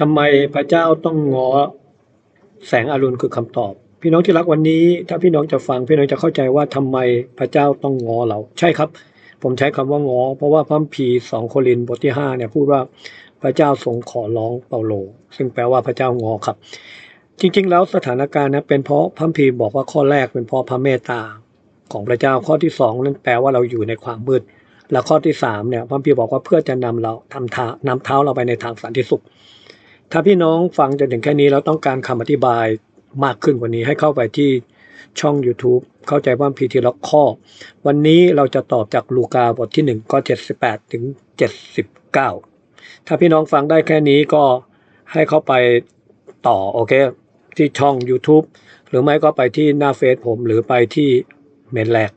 ทำไมพระเจ้าต้องงอแสงอรุณคือคำตอบ พี่น้องที่รักวันนี้ ถ้าพี่น้องจะฟังพี่น้องจะเข้าใจว่าทำไมพระเจ้าต้องงอเรา ใช่ครับ ผมใช้คำว่างอ เพราะว่าพระคัมภีสองโครินบทที่ห้าเนี่ยพูดว่าพระเจ้าทรงขอร้องเปาโล ซึ่งแปลว่าพระเจ้างอครับ จริง ๆ แล้วสถานการณ์นะเป็นเพราะพระคัมภีบอกว่าข้อแรกเป็นเพราะพระเมตตาของพระเจ้าข้อที่สองนั่นแปลว่าเราอยู่ในความมืดและข้อที่สามเนี่ยพระคัมภีบอกว่าเพื่อจะนำเราทำทานำเท้าเราไปในทางสันติสุข ถ้าพี่น้องฟังจนถึงแค่นี้แล้วต้องการคำอธิบายมากขึ้นกว่านี้ให้เข้าไปที่ช่อง YouTube เข้าใจว่าพีทีละข้อ วันนี้เราจะตอบจากลูกาบทที่1ข้อ78 ถึง 79 ถ้าพี่น้องฟังได้แค่นี้ก็ให้เข้าไปต่อโอเค ที่ช่อง YouTube หรือไม่ก็ไปที่หน้าเฟซผมหรือไปที่เมนแลก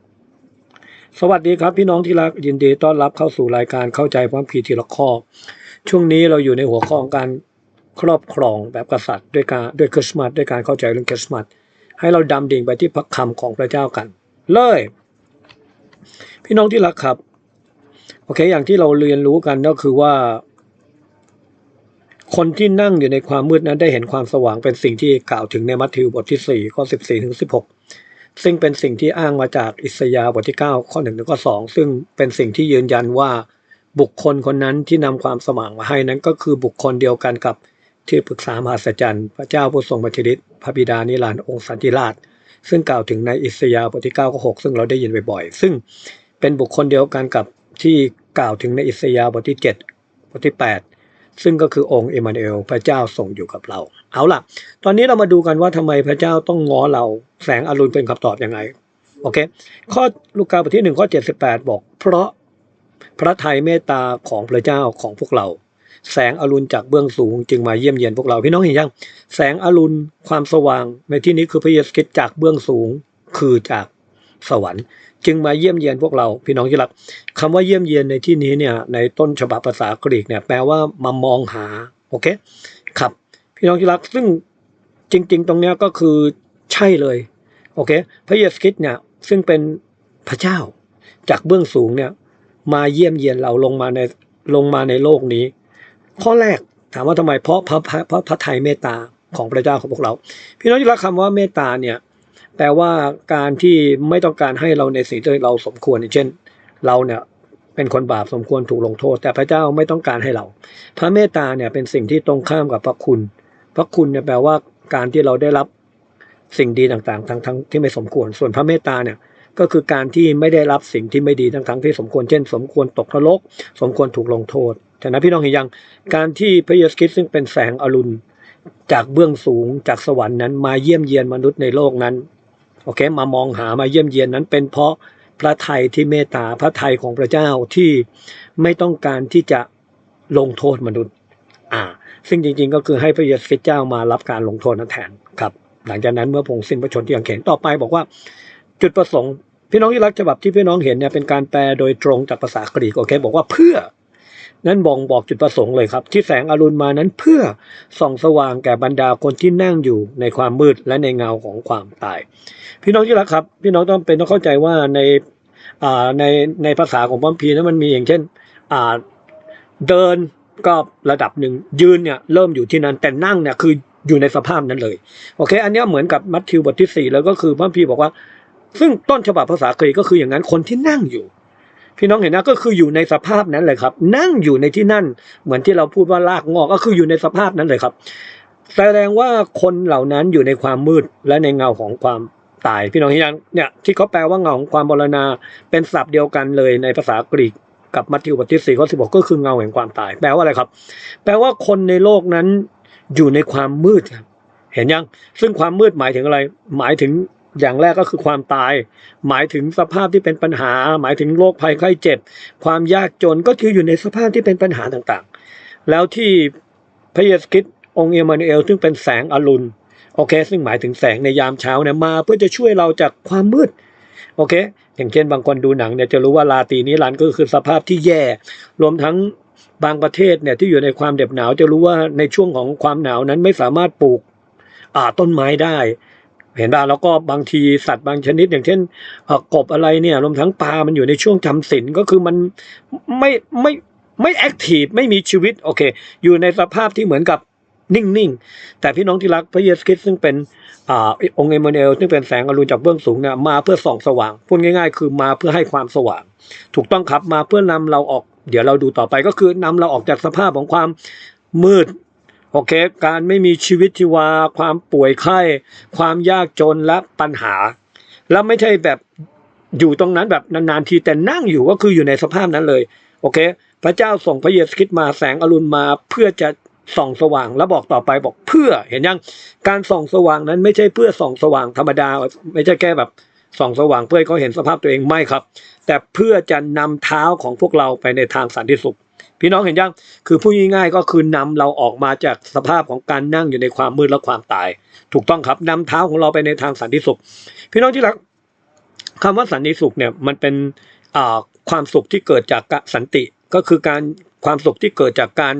สวัสดีครับพี่น้องที่รักยินดีต้อนรับเข้าสู่รายการเข้าใจพระคัมภีร์ทีละข้อ ช่วงนี้เราอยู่ในหัวข้อของการ ครอบครองแบบกษัตริย์ด้วยการด้วยคริสต์มาสด้วยการเข้าใจเรื่องคริสต์มาสให้เราดำดิ่งไปที่พระคำของพระเจ้ากัน เลย พี่น้องที่รักครับ โอเค อย่างที่เราเรียนรู้กันก็คือว่า คนที่นั่งอยู่ในความมืดนั้นได้เห็นความสว่างเป็นสิ่งที่กล่าวถึงในมัทธิวบทที่ 4 ข้อ 14 ถึง 16 ซึ่งเป็นสิ่งที่อ้างมาจากอิสยาห์บทที่ 9 ข้อ 1 ถึงข้อ 2 ซึ่งเป็นสิ่งที่ยืนยันว่าบุคคลคนนั้นที่นำความสว่างมาให้นั้นก็คือบุคคลเดียวกันกับ ที่ปรึกษามหาสัจจรรย์พระเจ้าผู้ทรงบัชริตพระบิดานิรันดร์องค์สันติราช ซึ่งกล่าวถึงในอิสยาห์บทที่9ข้อ6ซึ่งเราได้ยินบ่อยๆ ซึ่งเป็นบุคคลเดียวกันกับที่กล่าวถึงในอิสยาห์บทที่ 7 บทที่ 8 ซึ่งก็คือองค์เอมานูเอลพระเจ้าทรงอยู่กับเรา เอาล่ะ ตอนนี้เรามาดูกันว่าทำไมพระเจ้าต้องง้อเราแสงอรุณเป็นคำตอบยังไงโอเคข้อลูกาบทที่1ข้อ78 บอก เพราะพระทัยเมตตาของพระเจ้าของพวกเรา แสงอรุณจากเบื้องสูงจึงมาเยี่ยมเยียนพวกเราพี่น้องเห็นยังแสงอรุณความสว่างในที่นี้คือพระเยซูคริสต์จากเบื้องสูงคือจากสวรรค์ จึงมาเยี่ยมเยียนพวกเราพี่น้องที่รักคำว่าเยี่ยมเยียนในที่นี้เนี่ยในต้นฉบับภาษากรีกเนี่ยแปลว่ามามองหาโอเคครับ พี่น้องที่รักซึ่งจริง ๆ ตรงเนี้ยก็คือใช่เลยโอเคพระเยซูคริสต์เนี่ยซึ่งเป็นพระเจ้าจากเบื้องสูงเนี่ยมาเยี่ยมเยียนเราลงมาในลงมาในโลกนี้ ข้อแรกถามว่าทำไมเพราะพระพระพระพระทัยเมตตาของพระเจ้าของพวกเรา พี่น้องที่รักคำว่าเมตตาเนี่ยแปลว่าการที่ไม่ต้องการให้เราในสิ่งที่เราสมควรเช่น เราเนี่ยเป็นคนบาปสมควรถูกลงโทษ แต่พระเจ้าไม่ต้องการให้เรา พระเมตตาเนี่ยเป็นสิ่งที่ตรงข้ามกับพระคุณ พระคุณเนี่ยแปลว่าการที่เราได้รับสิ่งดีต่างๆ ทั้งทั้งที่ไม่สมควร ส่วนพระเมตตาเนี่ย ก็คือการที่ไม่ได้รับสิ่งที่ไม่ดีทั้งทั้งที่สมควรเช่น สมควรตกนรก สมควรถูกลงโทษฉะนั้นพี่น้องเห็นยังการที่พระเยซูคริสต์ซึ่งเป็นแสงอรุณจากเบื้องสูงจากสวรรค์นั้น มาเยี่ยมเยียนมนุษย์ในโลกนั้นโอเคมามองหามาเยี่ยมเยียนนั้นเป็นเพราะพระทัยที่เมตตาพระทัยของพระเจ้าที่ไม่ต้องการที่จะลงโทษมนุษย์ อ่า ซึ่งจริงๆ ก็คือให้พระเยซูคริสต์เจ้ามารับการลงโทษนั้นแทนครับ หลังจากนั้นเมื่อพงค์สิ้นพระชนม์ที่ยังเข็นต่อไปบอกว่า จุดประสงค์ พี่น้องที่รักฉบับที่พี่น้องเห็นเนี่ยเป็นการแปลโดยตรงจากภาษากรีกโอเค บอกว่าเพื่อ นั่นบ่งบอกจุดประสงค์เลยครับ ที่แสงอรุณมานั้นเพื่อส่องสว่างแก่บรรดาคนที่นั่งอยู่ในความมืดและในเงาของความตาย พี่น้องที่รักครับ พี่น้องต้องเป็นต้องเข้าใจว่าในในในภาษาของพระคัมภีนั้นมันมีอย่างเช่นเดินก็ระดับหนึ่งยืนเนี่ยเริ่มอยู่ที่นั้นแต่นั่งเนี่ยคืออยู่ในสภาพนั้นเลย โอเค อันนี้เหมือนกับมัทธิวบทที่สี่แล้วก็คือพระคัมภีบอกว่า ซึ่งต้นฉบับภาษากรีกก็คืออย่างนั้นคนที่นั่งอยู่ พี่น้องเห็นนะก็คืออยู่ในสภาพนั้นเลยครับ นั่งอยู่ในที่นั่น เหมือนที่เราพูดว่าลากงอกก็คืออยู่ในสภาพนั้นเลยครับ แสดงว่าคนเหล่านั้นอยู่ในความมืดและในเงาของความตาย พี่น้องเห็นยังเนี่ยที่เขาแปลว่าเงาของความบรณาเป็นศัพท์เดียวกันเลยในภาษากรีกกับมัทธิวบทที่สี่ข้อสิบหกก็คือเงาแห่งความตาย แปลว่าอะไรครับ แปลว่าคนในโลกนั้นอยู่ในความมืดครับเห็นยัง ซึ่งความมืดหมายถึงอะไร หมายถึง อย่างแรกก็คือความตาย หมายถึงสภาพที่เป็นปัญหา หมายถึงโรคภัยไข้เจ็บ ความยากจนก็คืออยู่ในสภาพที่เป็นปัญหาต่างๆ แล้วที่พระเยซูคริสต์องค์เอมานูเอล ซึ่งเป็นแสงอรุณโอเค ซึ่งหมายถึงแสงในยามเช้าเนี่ยมาเพื่อจะช่วยเราจากความมืดโอเค อย่างเช่นบางคนดูหนังเนี่ยจะรู้ว่าลาตรีนิรันก็คือสภาพที่แย่ รวมทั้งบางประเทศเนี่ยที่อยู่ในความเด็บหนาวจะรู้ว่าในช่วงของความหนาวนั้นไม่สามารถปลูกต้นไม้ได้ เห็นป่ะแล้วก็บางทีสัตว์บางชนิด อย่างเช่นกบอะไรเนี่ยรวมทั้งปลา มันอยู่ในช่วงจำศีลก็คือมันไม่ไม่ไม่แอคทีฟไม่มีชีวิตโอเค อยู่ในสภาพที่เหมือนกับนิ่งๆ แต่พี่น้องที่รักพระเยซูคริสต์ซึ่งเป็นอองค์เอมมานูเอลซึ่งเป็นแสงอรุณจากเบื้องสูงเนี่ยมาเพื่อส่องสว่างพูดง่าย ๆ คือมาเพื่อให้ความสว่าง ถูกต้องครับมาเพื่อนำเราออก เดี๋ยวเราดูต่อไปก็คือนำเราออกจากสภาพของความมืด โอเค การไม่มีชีวิตชีวา ความป่วยไข้ ความยากจนและปัญหา แล้วไม่ใช่แบบอยู่ตรงนั้นแบบนานๆทีแต่นั่งอยู่ก็คืออยู่ในสภาพนั้นเลย โอเค พระเจ้าส่งพระเยซูคริสต์มาแสงอรุณมาเพื่อจะส่องสว่างแล้วบอกต่อไปบอกเพื่อเห็นยังการส่องสว่างนั้นไม่ใช่เพื่อส่องสว่างธรรมดา ไม่ใช่แค่แบบส่องสว่างเพื่อให้เขาเห็นสภาพตัวเองไม่ครับ แต่เพื่อจะนำเท้าของพวกเราไปในทางสันติสุข พี่น้องเห็นยัง คือพูดง่ายๆก็คือนำเราออกมาจากสภาพของการนั่งอยู่ในความมืดและความตาย ถูกต้องครับนำเท้าของเราไปในทางสันติสุข พี่น้องที่รักคำว่าสันติสุขเนี่ยมันเป็นความสุขที่เกิดจากสันติก็คือการความสุขที่เกิดจากการ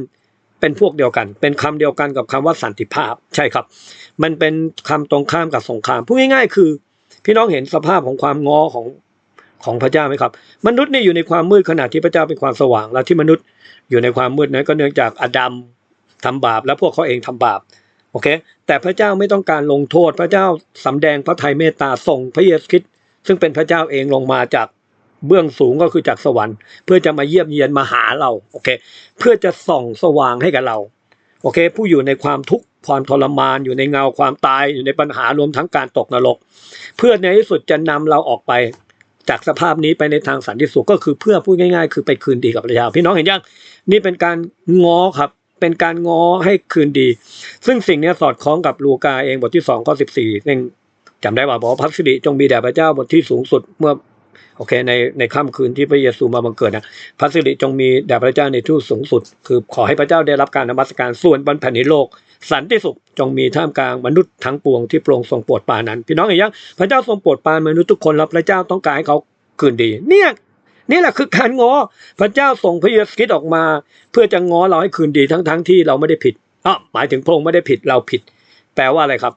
เป็นพวกเดียวกัน เป็นคำเดียวกันกับคำว่าสันติภาพใช่ครับ มันเป็นคำตรงข้ามกับสงครามพูดง่ายๆ คือ พี่น้องเห็นสภาพของความงอของ ของพระเจ้าไหมครับ มนุษย์นี่อยู่ในความมืดขณะที่พระเจ้าเป็นความสว่าง แล้วที่มนุษย์อยู่ในความมืดนั้นก็เนื่องจากอดัมทำบาป แล้วพวกเขาเองทำบาปโอเค แต่พระเจ้าไม่ต้องการลงโทษ พระเจ้าสำแดงพระทัยเมตตาส่งพระเยซูคริสต์ซึ่งเป็นพระเจ้าเองลงมาจากเบื้องสูงก็คือจากสวรรค์ เพื่อจะมาเยี่ยมเยียนมาหาเราโอเค เพื่อจะส่องสว่างให้กับเราโอเค ผู้อยู่ในความทุกข์ความทรมานอยู่ในเงาความตายอยู่ในปัญหารวมทั้งการตกนรก เพื่อในที่สุดจะนำเราออกไป จากสภาพนี้ไปในทางสันติสุขก็คือเพื่อพูดง่าย ๆ คือไปคืนดีกับประเจ้าพี่น้องเห็นยังนี่เป็นการง้อครับ เป็นการง้อให้คืนดี ซึ่งสิ่งนี้สอดคล้องกับลูกาเองบทที่สองข้อสิบสี่เองจำได้ว่าบอกพระสิริจงมีแด่พระเจ้าบทที่สูงสุดเมื่อ โอเคในในค่ำคืนที่พระเยซูมาบังเกิดนะพระสิริจงมีแด่พระเจ้าในทูตสูงสุด คือขอให้พระเจ้าได้รับการนมัสการส่วนบนแผ่นดินโลก สันติสุขจงมีท่ามกลางมนุษย์ทั้งปวงที่โปร่งทรงโปรดปานนั้น พี่น้องเห็นยังพระเจ้าทรงโปรดปานมนุษย์ทุกคนแล้วพระเจ้าต้องการให้เขาคืนดี เนี่ยนี่แหละคือการง้อพระเจ้าส่งพระเยซูคริสต์ออกมา เพื่อจะง้อเราให้คืนดีทั้งๆทที่เราไม่ได้ผิดอะหมายถึงพระองค์ไม่ได้ผิดเราผิด แปลว่าอะไรครับ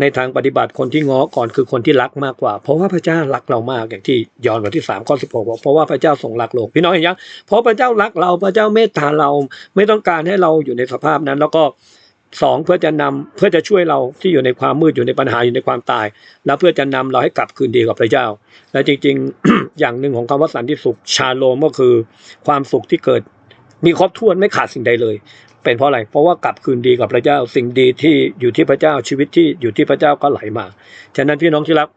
ในทางปฏิบัติคนที่ง้อก่อนคือคนที่รักมากกว่า เพราะว่าพระเจ้ารักเรามากอย่างที่ยอห์นบทที่สามข้อสิบหกบอกเพราะว่าพระเจ้าทรงรักโลกพี่น้องเห็นยังเพราะพระเจ้ารักเราพระเจ้าเมตตาเราไม่ต้องการให้เราอยู่ในสภาพนั้น แล้วก็สองเพื่อจะนำเพื่อจะช่วยเราที่อยู่ในความมืดอยู่ในปัญหาอยู่ในความตาย แล้วเพื่อจะนำเราให้กลับคืนดีกับพระเจ้า และจริงๆ อย่างหนึ่งของคำว่าสันติสุขชาโลมก็คือ ความสุขที่เกิดมีครบถ้วนไม่ขาดสิ่งใดเลย เป็นเพราะอะไร เพราะว่ากลับคืนดีกับพระเจ้า สิ่งดีที่อยู่ที่พระเจ้าชีวิตที่อยู่ที่พระเจ้าก็ไหลมา ฉะนั้นพี่น้องที่รัก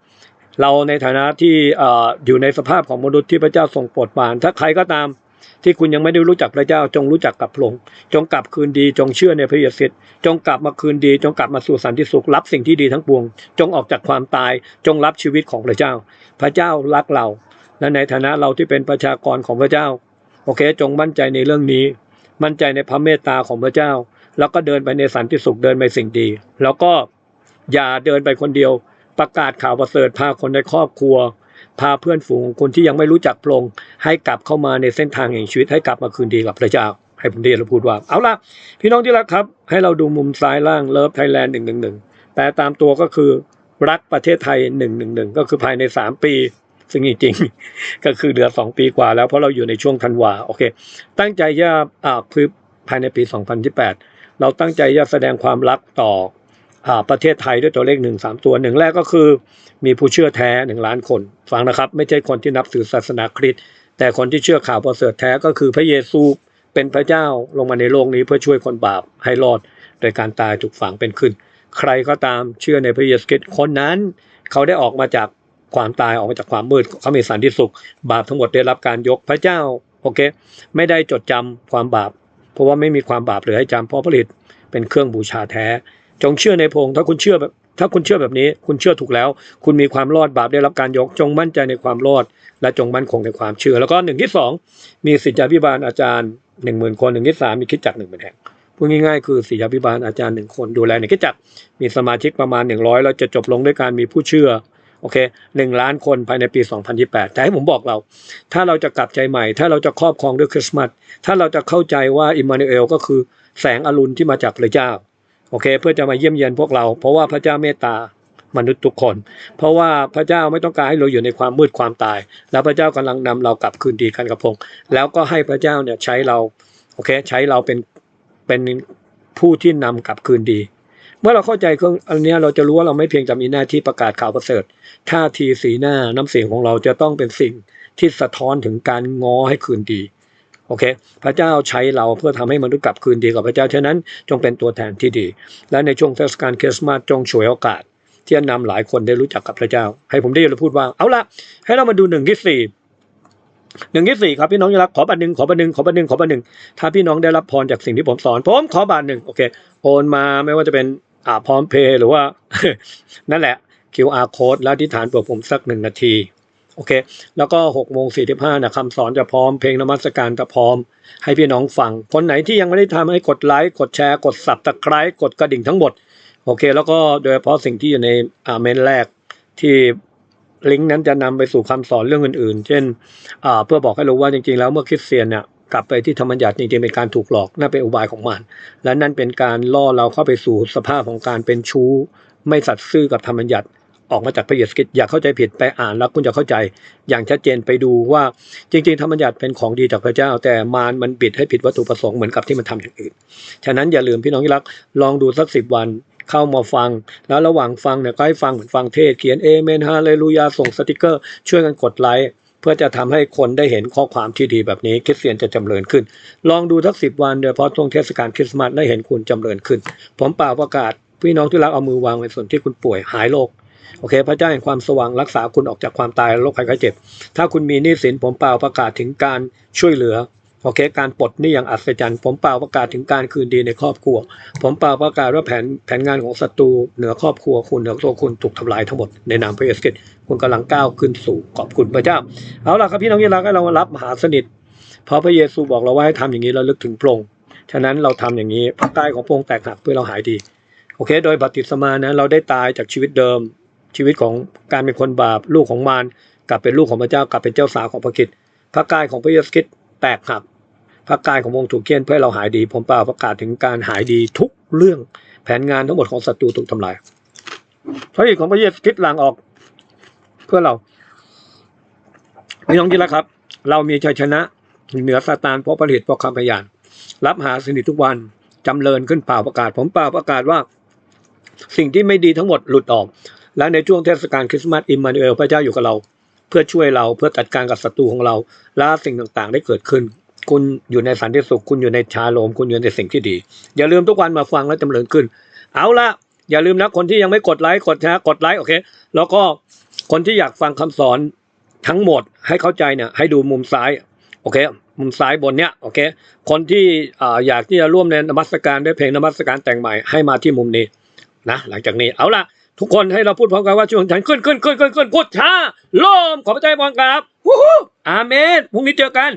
เราในฐานะที่เอ่ออยู่ในสภาพของมนุษย์ที่พระเจ้าทรงโปรดปราน ถ้าใครก็ตามที่คุณยังไม่ได้รู้จักพระเจ้าจงรู้จักกับพระองค์จงกลับคืนดีจงเชื่อในพระเยซูจงกลับมาคืนดี จงกลับมาสู่สันติสุขรับสิ่งที่ดีทั้งปวง จงออกจากความตาย จงรับชีวิตของพระเจ้า พระเจ้ารักเราและในฐานะเราที่เป็นประชากรของพระเจ้า โอเค จงมั่นใจในเรื่องนี้ มั่นใจในพระเมตตาของพระเจ้า แล้วก็เดินไปในสันติสุขเดินไปสิ่งดี แล้วก็อย่าเดินไปคนเดียว ประกาศข่าวประเสริฐพาคนในครอบครัว พาเพื่อนฝูงคนที่ยังไม่รู้จักพระองค์ให้กลับเข้ามาในเส้นทางแห่งชีวิตให้กลับมาคืนดีกับพระเจ้า ให้ผมเรียนและพูดว่า เอาล่ะ พี่น้องที่รักครับ ให้เราดูมุมซ้ายล่างเลิฟไทยแลนด์หนึ่งหนึ่งหนึ่งแต่ตามตัวก็คือรักประเทศไทยหนึ่งหนึ่งหนึ่งก็คือภายในสามปี ซึ่งจริงๆ ก็คือเหลือสองปีกว่าแล้วเพราะเราอยู่ในช่วงธันวาโอเค ตั้งใจจะอ่าคือภายในปี 2028เราตั้งใจจะแสดงความรักต่ออาประเทศไทยด้วยตัวเลขหนึ่งสามตัวหนึ่งแรกก็คือมีผู้เชื่อแท้หนึ่งล้านคน ฟังนะครับ ไม่ใช่คนที่นับถือศาสนาคริสต์แต่คนที่เชื่อข่าวประเสริฐแท้ก็คือพระเยซูเป็นพระเจ้าลงมาในโลกนี้เพื่อช่วยคนบาปให้รอด โดยการตายถูกฝังเป็นขึ้น ใครก็ตามเชื่อในพระเยซูคริสต์คนนั้น เขาได้ออกมาจาก ความตายออกมาจากความมืดเขามีสันติสุข บาปทั้งหมดได้รับการยกพระเจ้าโอเค ไม่ได้จดจำความบาป เพราะว่าไม่มีความบาปเหลือให้จำเพราะผลิตเป็นเครื่องบูชาแท้ จงเชื่อในพงถ้าคุณเชื่อแบบถ้าคุณเชื่อแบบนี้ คุณเชื่อถูกแล้ว คุณมีความรอดบาปได้รับการยก จงมั่นใจในความรอด และจงมั่นคงในความเชื่อ แล้วก็หนึ่งที่สองมีศิษยาภิบาลอาจารย์หนึ่งหมื่นคนหนึ่งที่สามมีคิดจักหนึ่งหมื่นแห่งพูดง่ายๆคือศิษยาภิบาลอาจารย์หนึ่งคนดูแลหนึ่งคิดจักมีสมาชิกประมาณหนึ่งร้อยแล้วจะจบลงด้วยการมีผู้เชื่อ โอเคหนึ่งล้านคนภายในปี 2028 แต่ให้ผมบอกเรา ถ้าเราจะกลับใจใหม่ ถ้าเราจะครอบครองด้วยคริสต์มาส ถ้าเราจะเข้าใจว่าอิมมานูเอลก็คือแสงอรุณที่มาจากพระเจ้า โอเค เพื่อจะมาเยี่ยมเยียนพวกเรา เพราะว่าพระเจ้าเมตตามนุษย์ทุกคน เพราะว่าพระเจ้าไม่ต้องการให้เราอยู่ในความมืดความตาย แล้วพระเจ้ากำลังนำเรากลับคืนดีกันกับพงแล้วก็ให้พระเจ้าเนี่ยใช้เรา โอเค ใช้เราเป็นเป็นผู้ที่นำกลับคืนดี เมื่อเราเข้าใจเครื่องอันนี้เราจะรู้ว่าเราไม่เพียงแต่มีหน้าที่ประกาศข่าวประเสริฐท่าทีสีหน้าน้ำเสียงของเราจะต้องเป็นสิ่งที่สะท้อนถึงการง้อให้คืนดีโอเค พระเจ้าใช้เราเพื่อทำให้มนุษย์กลับคืนดีกับพระเจ้าฉะนั้นจงเป็นตัวแทนที่ดี และในช่วงเทศกาลคริสต์มาสจงฉวยโอกาส ที่จะนำหลายคนได้รู้จักกับพระเจ้า ให้ผมได้ยินพูดว่าเอาละให้เรามาดูหนึ่งที่สี่หนึ่งที่สี่ครับพี่น้องรักขอบาทหนึ่งขอบาทหนึ่งขอบาทหนึ่งขอบาทหนึ่งถ้าพี่น้องได้รับพรจากสิ่งที่ผมสอนผมขอบาทหนึ่งโอเคโอนมาไม่ว่าจะเป็น พร้อมเพย์หรือว่า นั่นแหละ QR code แล้วที่ฐานเปิดผมสักหนึ่งนาที โอเค แล้วก็6โมง45นะคำสอนจะพร้อมเพลงนมัสการจะพร้อม ให้พี่น้องฟัง คนไหนที่ยังไม่ได้ทำให้กดไลค์กดแชร์ กดสับตะไคร้กดกระดิ่งทั้งหมด โอเค แล้วก็โดยเฉพาะสิ่งที่อยู่ในอาเมนแรกที่ลิงก์นั้นจะนำไปสู่คำสอนเรื่องอื่นๆ เช่นอ่าเพื่อบอกให้รู้ว่าจริงๆ แล้วเมื่อคริสเตียนเนี่ย กลับไปที่ธรรมบัญญัติจริงๆเป็นการถูกหลอกนั่นเป็นอุบายของมันและนั่นเป็นการล่อเราเข้าไปสู่สภาพของการเป็นชู้ ไม่สัตย์ซื่อกับธรรมบัญญัติออกมาจากพระเยซูคริสต์อย่าเข้าใจผิดไปอ่านแล้วคุณจะเข้าใจอย่างชัดเจนไปดูว่าจริงๆธรรมบัญญัติเป็นของดีจากพระเจ้า แต่มารมันบิดให้ผิดวัตถุประสงค์เหมือนกับที่มันทำอย่างอื่น ฉะนั้นอย่าลืมพี่น้องที่รักลองดูสักสิบวันเข้ามาฟัง แล้วระหว่างฟังเนี่ยก็ให้ฟังเหมือนฟังเทศเขียนเอเมนฮาเลลูยาส่งสติกเกอร์ ช่วยกันกดไลค์ เพื่อจะทำให้คนได้เห็นข้อความที่ดีแบบนี้คริสเตียนจะจำเริญขึ้น ลองดูทักสิบวันโดยเฉพาะช่วงเทศกาลคริสต์มาสได้เห็นคุณจำเริญขึ้น ผมเปล่าประกาศพี่น้องที่รักเอามือวางในส่วนที่คุณป่วยหายโรคโอเค พระเจ้าแห่งความสว่างรักษาคุณออกจากความตายและโรคภัยไข้เจ็บ ถ้าคุณมีหนี้สินผมเปล่าประกาศถึงการช่วยเหลือ โอเค การปลดนี้อย่างอัศจรรย์ ผมเปล่าประกาศถึงการคืนดีในครอบครัว ผมเปล่าประกาศว่าแผนแผนงานของศัตรูเหนือครอบครัวคุณเหนือตัวคุณถูกทำลายทั้งหมดในนามพระเยซูคริสต์คุณกำลังก้าวขึ้นสู่ขอบคุณพระเจ้า เอาล่ะครับพี่น้องที่รักให้เรารับมหาสนิทเพราะพระเยซูบอกเราว่าให้ทำอย่างนี้เราลึกถึงพระองค์ฉะนั้นเราทำอย่างนี้พระกายของพระองค์แตกหักเพื่อเราหายดี โอเค โดยบัพติศมานะเราได้ตายจากชีวิตเดิม ชีวิตของการเป็นคนบาปลูกของมารกลับเป็นลูกของพระเจ้ากลับเป็นเจ้าสาวของพระคิดพระกายของพระเยซูคริสต์แตกหัก พระกายของพระองถูกเคี่ยนเพื่อเราหายดี ผมเปล่าประกาศถึงการหายดีทุกเรื่องแผนงานทั้งหมดของศัตรูถูกทำลายพระเอกของพระเยซูคริสต์หลังออก เพื่อเราพี่น้องที่รักครับ เรามีชัยชนะเหนือซาตานเพราะผลิตเพราะคำพยาน รับหาสนิททุกวันจำเริญขึ้นเปล่าประกาศ ผมเปล่าประกาศว่า สิ่งที่ไม่ดีทั้งหมดหลุดออก และในช่วงเทศกาลคริสต์มาสอิมมานูเอลพระเจ้าอยู่กับเรา เพื่อช่วยเราเพื่อจัดการกับศัตรูของเราและสิ่งต่างๆ ได้เกิดขึ้น คุณอยู่ในสันติสุข คุณอยู่ในชาโลม คุณอยู่ในสิ่งที่ดี อย่าลืมทุกวันมาฟังและจำเริญขึ้น เอาละอย่าลืมนะคนที่ยังไม่กดไลค์กดแชร์กดไลค์โอเค แล้วก็คนที่อยากฟังคำสอนทั้งหมดให้เข้าใจเนี่ยให้ดูมุมซ้ายโอเค มุมซ้ายบนเนี้ยโอเค คนที่ออยากที่จะร่วมในนมัสการด้วยเพลงนมัสการแต่งใหม่ให้มาที่มุมนี้นะหลังจากนี้เอาละทุกคนให้เราพูดพร้อมกันว่าช่วงฉันขึ้นขึ้นขึ้นขึ้นขึ้นพูดช้าลมขอพระเจ้าพรครับวู้ฮู้อาเมนพรุ่งนี้เจอกัน